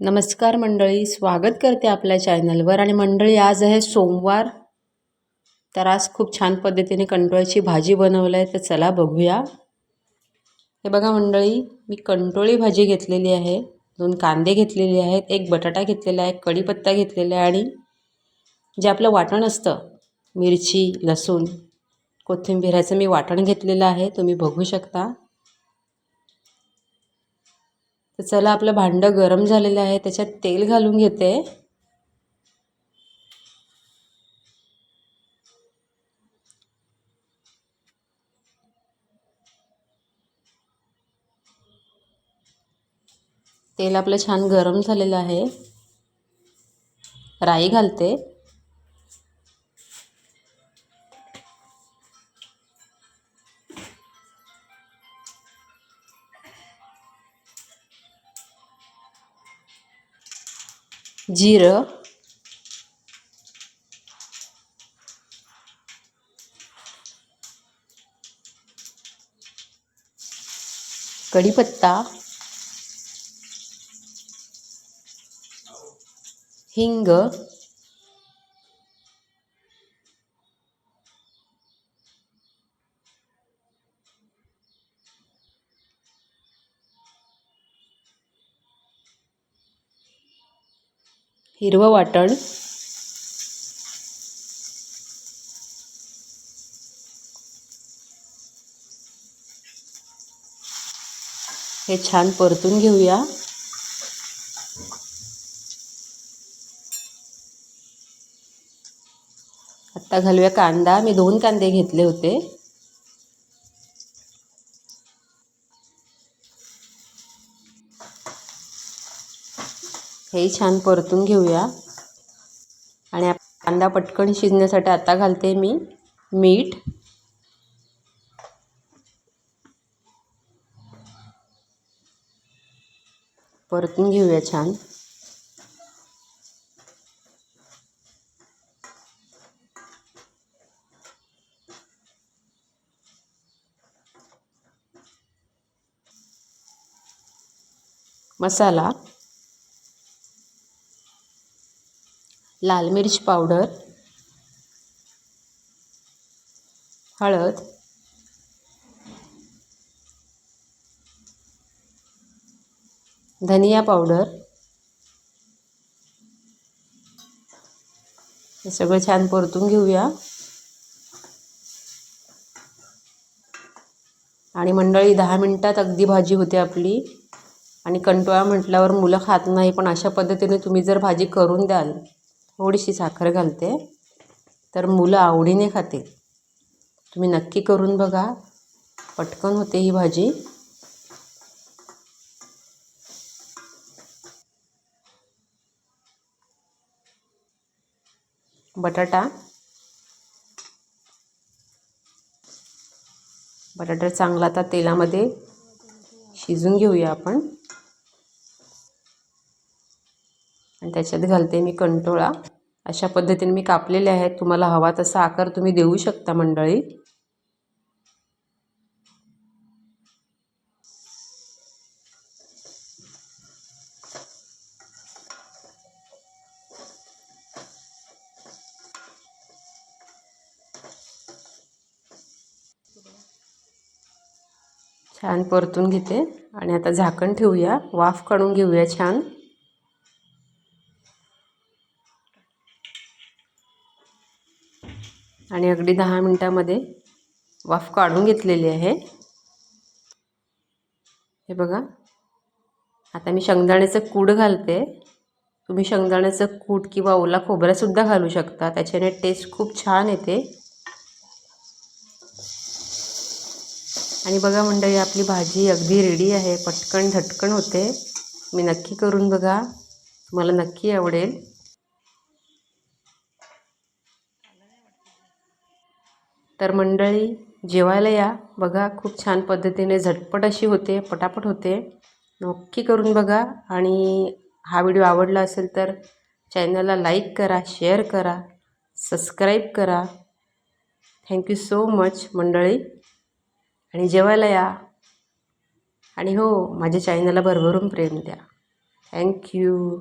नमस्कार मंडळी स्वागत करते आपल्या चॅनलवर. आणि मंडळी आज आहे सोमवार. तर आज खूप छान पद्धतीने कंटोळ्याची भाजी बनवलं आहे. तर चला बघूया. हे बघा मंडळी मी कंटोळी भाजी घेतलेली आहे. दोन कांदे घेतलेले आहेत एक बटाटा घेतलेला आहे कढीपत्ता घेतलेला आहे आणि जे आपलं वाटण असतं मिरची लसूण कोथिंबिराचं मी वाटण घेतलेलं आहे. तुम्ही बघू शकता. तर चला आपलं भांडं गरम झालेलं आहे. त्याच्यात तेल घालून घेते. तेल आपलं छान गरम झालेलं आहे. राई घालते. जिरं। कढीपत्ता। हिंग। हिरवं वाटण. हे छान परतून घेऊया. आत्ता घालूया कांदा. मी दोन कांदे घेतले होते. हे छान परतून घेऊया. आणि कांदा पटकन शिजण्यासाठी आता घालते मी मीठ. परतून घेऊया छान. मसाला. लाल मिरच पावडर हळद धनिया पावडर. हे सगळं छान परतून घेऊया. आणि मंडळी दहा मिनटात अगदी भाजी होते आपली. आणि कंटोळा म्हटल्यावर मुलं खात नाही पण अशा पद्धतीने तुम्ही जर भाजी करून द्याल थोडीशी साखर घालते. तर मुलं आवडीने खाते तुम्ही नक्की करून बघा. पटकन होते ही भाजी. बटाटा. बटाटा चांगला आता तेलामध्ये शिजून घेऊया आपण. आणि त्याच्यात घालते मी कंटोळा. अशा पद्धतीने मी कापलेले आहेत. तुम्हाला हवा तसा आकार तुम्ही देऊ शकता मंडळी. छान परतून घेते. आणि आता झाकण ठेवूया. वाफ काढून घेऊया छान. आणि अगदी दहा मिनटामध्ये वाफ काढून घेतलेली आहे. हे बघा. आता मी शेंगदाण्याचं कूड घालते. तुम्ही शेंगदाण्याचं कूट किंवा ओला खोबरासुद्धा घालू शकता. त्याच्याने टेस्ट खूप छान येते. आणि बघा मंडळी आपली भाजी अगदी रेडी आहे. पटकन धटकन होते. मी नक्की करून बघा. तुम्हाला नक्की आवडेल. तर मंडळी जेवायला या. बघा खूप छान पद्धतीने झटपट अशी होते पटापट होते. नक्की करून बघा. आणि हा व्हिडिओ आवडला असेल तर चॅनलला लाईक करा शेअर करा सबस्क्राईब करा. थँक्यू सो मच मंडळी. आणि जेवायला या. आणि हो माझ्या चॅनलला भरभरून प्रेम द्या. थँक्यू